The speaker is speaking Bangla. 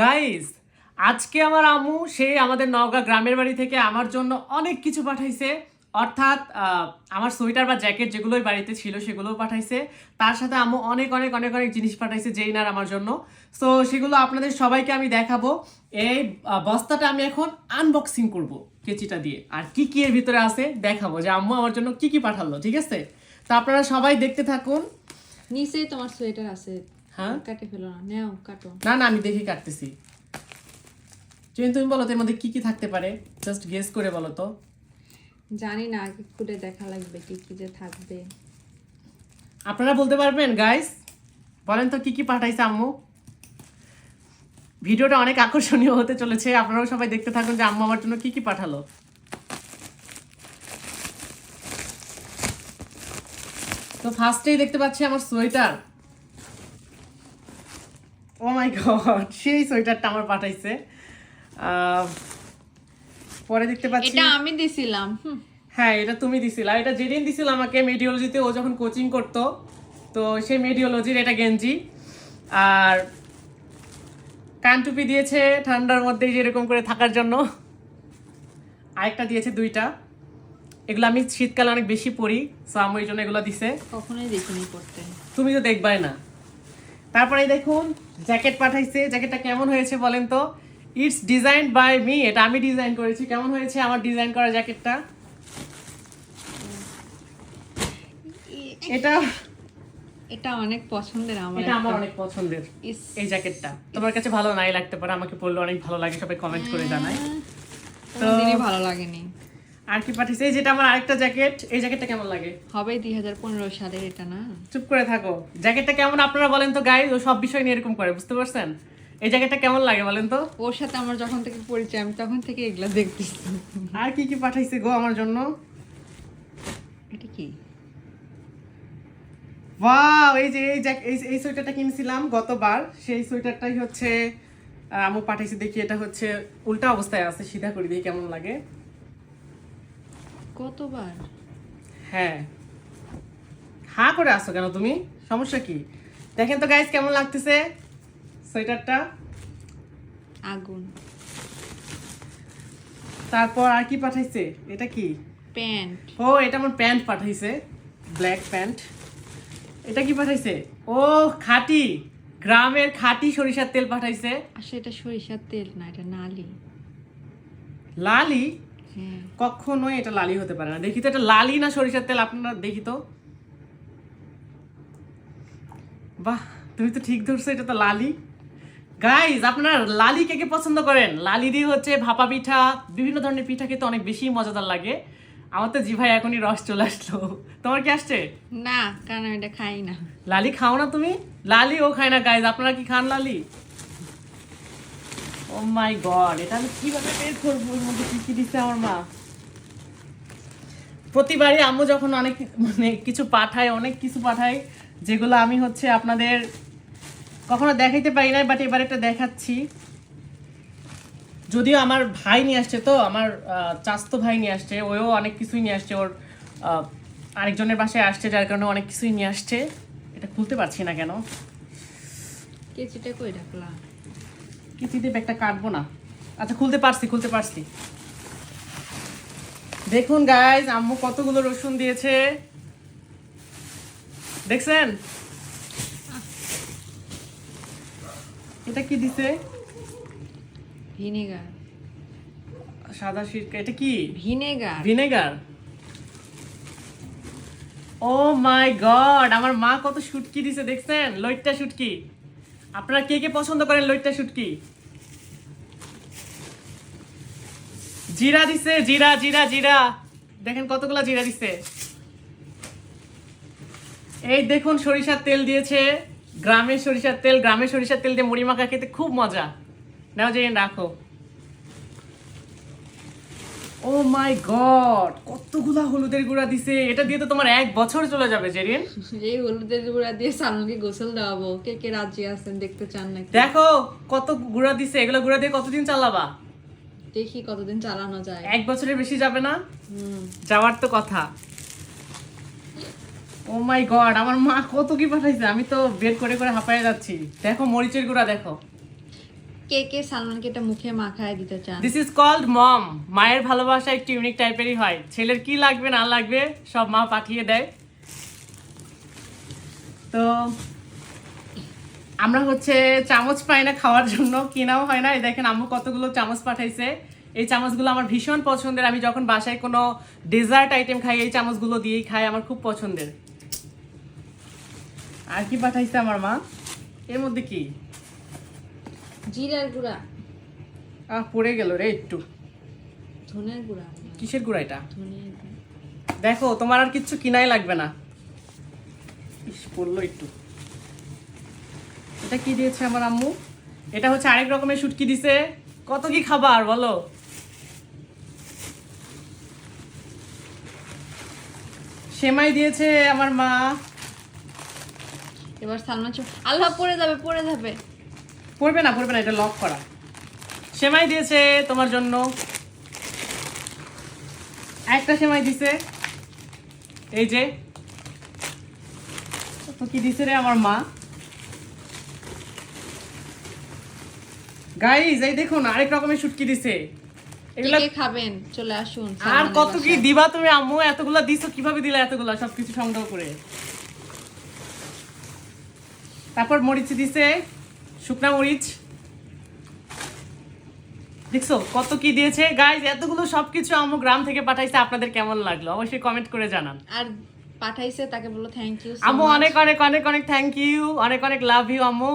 গাইস আজকে আমার আম্মু, সে আমাদের নওগাঁ গ্রামের বাড়ি থেকে আমার জন্য অনেক কিছু পাঠাইছে। অর্থাৎ আমার সোয়েটার বা জ্যাকেট যেগুলোই বাড়িতে ছিল সেগুলোও পাঠাইছে। তার সাথে আম্মু অনেক অনেক অনেক অনেক জিনিস পাঠাইছে জেইনার আমার জন্য। সো সেগুলো আপনাদের সবাইকে আমি দেখাবো। এই বস্তাটা আমি এখন আনবক্সিং করব কেচিটা দিয়ে। আর কি কি এর ভিতরে আছে দেখাবো যে আম্মু আমার জন্য কি কি পাঠালো, ঠিক আছে? তো আপনারা সবাই দেখতে থাকুন। নিচেই তোমার সোয়েটার আছে। হ্যাঁ? কাটে ফেলো না। নেও কাটো। না না আমি দেখে কাটতেছি। জৈন তুমি বলো তো এর মধ্যে কি কি থাকতে পারে? জাস্ট গেস করে বলো তো। জানি না আগে খুলে দেখা লাগবে কি কি যে থাকবে। আপনারা বলতে পারবেন গাইস বলেন তো কি কি পাঠাইছে আম্মু? ভিডিওটা অনেক আকর্ষণীয় হতে চলেছে। আপনারাও সবাই দেখতে থাকুন যে আম্মু আমার জন্য কি কি পাঠালো। তো ফার্স্টেই দেখতে পাচ্ছি আমার সোয়েটার। ও মাই গড সেই সোয়েটারটা আমার পাঠাইছে। পরে দেখতে পাচ্ছি এটা আমি দিছিলাম হ্যাঁ এটা তুমি দিছিল। আর এটা যেদিন দিছিল আমাকে মেডিওলজিতে ও যখন কোচিং করতো তো সেই মেডিওলজির এটা গেঞ্জি। আর কানটুপি দিয়েছে ঠান্ডার মধ্যে এই যে এরকম করে থাকার জন্য। আরেকটা দিয়েছে দুইটা। এগুলো আমি শীতকালে অনেক বেশি পরি সো আমি ওই জন্য এগুলো দিছে। কখনোই দেখিনি পড়তে। তুমি তো দেখবাই না। তারপরে দেখুন জ্যাকেট পাঠাইছে। জ্যাকেটটা কেমন হয়েছে বলেন তো? ইটস ডিজাইন বাই মি এটা আমি ডিজাইন করেছি। কেমন হয়েছে আমার ডিজাইন করা জ্যাকেটটা এটা এটা অনেক পছন্দের আমার এটা আমার অনেক পছন্দের এই জ্যাকেটটা তোমার কাছে ভালো নাই লাগতে পারে আমাকে পরলে অনেক ভালো লাগে সবাই কমেন্ট করে জানাই তো ভালো লাগেনি। আর কি পাঠিয়েছে? এই যেটা আমার আরেকটা জ্যাকেট এই জ্যাকেটটা কেমন লাগে? হবে দুই হাজার পনেরো সালের এটা না? চুপ করে থাকো। জ্যাকেটটা কেমন আপনারা বলেন তো গাইজ ও সব বিষয় নিয়ে এরকম করে বুঝতে পারছেন? এই জ্যাকেটটা কেমন লাগে বলেন তো? ওর সাথে আমার যখন থেকে পরিচয় আমি তখন থেকে এগুলা দেখতেছি। আর কি কি পাঠাইছে গো আমার জন্য? এটা কি? ওয়াও এই যে এই জ্যাক- এই সোয়েটারটা কিনেছিলাম গতবার। সেই সোয়েটারটাই হচ্ছে আমু পাঠিয়েছি দেখি এটা হচ্ছে উল্টা অবস্থায় আছে সিধা করে দিয়ে কেমন লাগে। কতবার? হ্যাঁ। হা করে আসো কেন তুমি? সমস্যা কি? দেখেন তো গাইজ কেমন লাগতেছে সোয়েটারটা? আগুন। তারপর আর কি পাঠাইছে? এটা কি? প্যান্ট। ও এটা আমার প্যান্ট পাঠাইছে। Black pant. এটা কি পাঠাইছে? ও খাঁটি। গ্রামের খাঁটি সরিষার তেল পাঠাইছে। আসলে এটা সরিষার তেল না এটা নালি। লালি? কখনোই এটা লালি হতে পারে না। দেখি তো এটা লালি না সরিষার তেল? আপনারা দেখি তো। বাহ তুমি তো ঠিক ধরছো এটা তো লালি। গাইজ আপনারা লালি কে কে পছন্দ করেন? লালি দিয়ে হচ্ছে ভাপা পিঠা বিভিন্ন ধরনের পিঠা খেতে অনেক বেশি মজাদার লাগে। আমার তো জি ভাই এখনই রস চলে আসলো। তোমার কি আসছে? না কারণ এটা খাই না। লালি খাও না তুমি? লালি ও খায় না গাইজ আপনারা কি খান লালি? ও মাই গড এটা আমি কীভাবে বের করব? এর মধ্যে দিচ্ছে আমার মা? প্রতিবারই আম্মু যখন অনেক মানে কিছু পাঠায়, অনেক কিছু পাঠায়, যেগুলো আমি হচ্ছে আপনাদের কখনো দেখাইতে পারি না বাট এবার একটা দেখাচ্ছি। যদিও আমার ভাই নিয়ে আসছে তো, আমার চাস্তো ভাই নিয়ে আসছে ওও অনেক কিছুই নিয়ে আসছে, ওর আরেকজনের বাসায় আসছে, যার কারণে অনেক কিছুই নিয়ে আসছে। এটা খুলতে পারছি না কেন? কেচিটা কই রাখলা কিছু দিয়ে ব্যাগটা কাটবো না? আচ্ছা খুলতে পারছি খুলতে পারছি। দেখুন গাইজ আম্মু কতগুলো রসুন দিয়েছে। দেখছেন? এটা কি দিছে? ভিনেগার। সাদা সিরকা এটা কি? Vinegar. Vinegar? Oh my god আমার মা কত শুটকি দিছে দেখছেন? লইট্টা শুটকি। আপনারা কে কে পছন্দ করেন লইট্টা শুটকি? জিরা দিছে, জিরা জিরা জিরা। দেখেন কতগুলা জিরা দিছে। এই দেখুন সরিষার তেল দিয়েছে গ্রামের সরিষার তেল গ্রামের সরিষার তেল দিয়ে মুড়ি মাখা খেতে খুব মজা। নাও যে রাখো। ও মাই গড কতগুলা হলুদের গুঁড়া দিছে। এটা দিয়ে তো তোমার এক বছর চলে যাবে জেরিন। এই হলুদের গুঁড়া দিয়ে সালমাকে গোসল দেওয়াবো। কে কে রাজি আছেন দেখতে চান নাকি? দেখো কত গুঁড়া দিছে। এগুলো গুঁড়া দিয়ে কতদিন চালাবা? দেখি কতদিন চালানো যায়। এক বছরের বেশি যাবে না? যাওয়ার তো কথা। ও মাই গড আমার মা কত কি পাঠাইছে আমি তো বের করে করে হাঁপায়ে যাচ্ছি। দেখো মরিচের গুঁড়া দেখো। কে কে সালমানকে এটা মুখে মাখায় দিতে চান? দিস ইজ কল্ড মম মায়ের ভালোবাসা একটু ইউনিক টাইপেরই হয়। ছেলের কি লাগবে, না লাগবে, সব মা পাঠিয়ে দেয়। তো আমরা হচ্ছে চামচ পাই না খাওয়ার জন্য, কেনাও হয় না। এই দেখেন আম্মু কতগুলো চামচ পাঠাইছে। এই চামচগুলো আমার ভীষণ পছন্দের। আমি যখন বাসায় কোনো ডেজার্ট আইটেম খাই, এই চামচগুলো দিয়েই খাই। আমার খুব পছন্দের। আর কি পাঠাইছে আমার মা? এর মধ্যে কি? জিরার গুঁড়া। আহ পড়ে গেল রে একটু। ধনের গুঁড়া। কিসের গুঁড়া এটা? দেখো তোমার আর কিচ্ছু কিনাই লাগবে না। ইস পড়ল একটু। এটা কি দিয়েছে আমার আম্মু? এটা হচ্ছে আরেক রকমের শুটকি দিছে। কত কি খাবার বলো? সেমাই দিয়েছে আমার মা। এবার সালমান চো- আল্লাহ পড়ে যাবে পড়ে যাবে। পড়বে না পড়বে না এটা লক করা। সেমাই দিয়েছে তোমার জন্য। একটা সেমাই দিছে। এই যে। কি দিছে রে আমার মা? গাইজ এই দেখুন আরেক রকমের শুটকি দিছে। কে এগুলা কে খাবেন? চলে আসুন আর কত কি দিবা তুমি আম্মু? এতগুলা দিছো কীভাবে দিলা এতগুলা? সবকিছু সংগ্রহ করে। তারপর মরিচ দিছে। শুকনা মরিচ। দেখছ কত কি দিয়েছে? গাইজ এতগুলো সবকিছু আমার গ্রাম থেকে পাঠাইছে আপনাদের কেমন লাগল? অবশ্যই কমেন্ট করে জানান। আর পাঠাইছে তাকে বলো থ্যাংক ইউ আম্মু অনেক অনেক অনেক অনেক থ্যাংক ইউ অনেক অনেক লাভ ইউ আম্মু